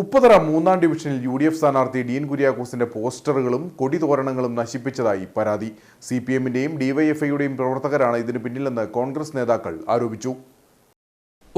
ഉപ്പതറ മൂന്നാം ഡിവിഷനിൽ U D F സ്ഥാനാർത്ഥി ഡീൻ കുര്യാക്കോസിന്റെ പോസ്റ്ററുകളും കൊടിതോരണങ്ങളും നശിപ്പിച്ചതായി പരാതി. സി പി എമ്മിന്റെയും ഡിവൈഎഫ്ഐയുടെയും പ്രവർത്തകരാണ് ഇതിന് പിന്നിലെന്ന് കോൺഗ്രസ് നേതാക്കൾ ആരോപിച്ചു.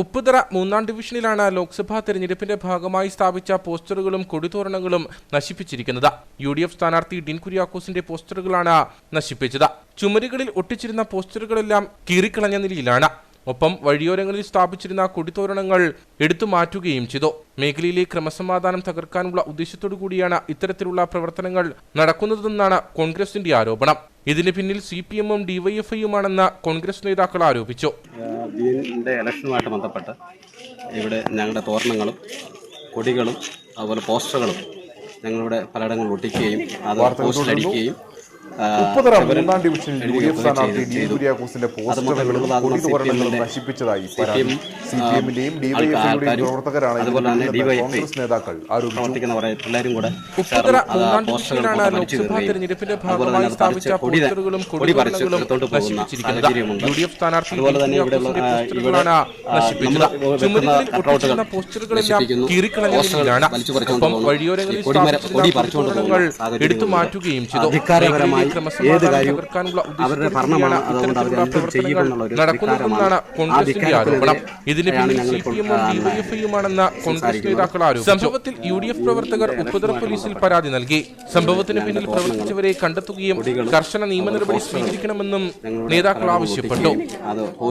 ഉപ്പുതറ മൂന്നാം ഡിവിഷനിലാണ് ലോക്സഭാ തെരഞ്ഞെടുപ്പിന്റെ ഭാഗമായി സ്ഥാപിച്ച പോസ്റ്ററുകളും കൊടിതോരണങ്ങളും നശിപ്പിച്ചിരിക്കുന്നത്. യു ഡി എഫ് സ്ഥാനാർത്ഥി ഡിൻ കുര്യാക്കോസിന്റെ പോസ്റ്ററുകളാണ് നശിപ്പിച്ചത്. ചുമരുകളിൽ ഒട്ടിച്ചിരുന്ന പോസ്റ്ററുകളെല്ലാം കീറിക്കളഞ്ഞ നിലയിലാണ്. ഒപ്പം വഴിയോരങ്ങളിൽ സ്ഥാപിച്ചിരുന്ന കൊടിത്തോരണങ്ങൾ എടുത്തു മാറ്റുകയും ചെയ്തു. മേഖലയിലെ ക്രമസമാധാനം തകർക്കാനുള്ള ഉദ്ദേശത്തോടു കൂടിയാണ് ഇത്തരത്തിലുള്ള പ്രവർത്തനങ്ങൾ നടക്കുന്നതെന്നാണ് കോൺഗ്രസിന്റെ ആരോപണം. ഇതിന് പിന്നിൽ സി പി എമ്മും ഡിവൈഎഫ്ഐയുമാണെന്ന് കോൺഗ്രസ് നേതാക്കൾ ആരോപിച്ചു. ഇലക്ഷനുമായിട്ട് ബന്ധപ്പെട്ട് ഇവിടെ ഞങ്ങളുടെ തോരണങ്ങളും കൊടികളും അതുപോലെ പോസ്റ്ററുകളും ഞങ്ങളിവിടെ പലയിടങ്ങളിൽ ഒട്ടിക്കുകയും അത് പോസ്റ്റർ. അടിക്കുകയും ചുവരിൽ മൂന്നാം ഡിവിഷനിൽ യു ഡി എഫ് സ്ഥാനാർത്ഥി ഡി കുര്യാക്കോസിന്റെ പോസ്റ്ററുകളും കൊടിതോരണങ്ങളും നശിപ്പിച്ചതായി പരാതി. സി പി എമ്മിന്റെയും ഡിവൈഎഫ്ഐയുടെയും പ്രവർത്തകരാണ് കോൺഗ്രസ് നേതാക്കൾ ലോക്സഭാ തെരഞ്ഞെടുപ്പിന്റെ ഭാഗമായി സ്ഥാപിച്ച പോസ്റ്ററുകളും കൊടിതോരണങ്ങളും നശിപ്പിച്ചിരിക്കുന്നത് യു ഡി എഫ് സ്ഥാനാർത്ഥി ഒട്ടിച്ചിരുന്ന പോസ്റ്ററുകളെല്ലാം ഒപ്പം വഴിയോരങ്ങളിൽ സ്ഥാപിച്ചിരുന്ന. എടുത്തു മാറ്റുകയും ചെയ്തു. ഏത് കാര്യവും അവരുടെ ഭരണമാണ് അതുകൊണ്ട് അവർ എന്തും ചെയ്യുമെന്നുള്ള ഒരു നടക്കുന്നതെന്നാണ്. കോൺഗ്രസിന്റെ ആരോപണം. ഇതിന് ഡിവൈഎഫ്ഐയുമാണെന്ന് കോൺഗ്രസ് നേതാക്കൾ ആരോപിച്ചു. സംഭവത്തിൽ യു ഡി എഫ് പ്രവർത്തകർ ഉപ്പുതറ പോലീസിൽ പരാതി നൽകി. സംഭവത്തിന് പിന്നിൽ പ്രവർത്തിച്ചവരെ കണ്ടെത്തുകയും കർശന നിയമ നടപടി സ്വീകരിക്കണമെന്നും നേതാക്കൾ ആവശ്യപ്പെട്ടു.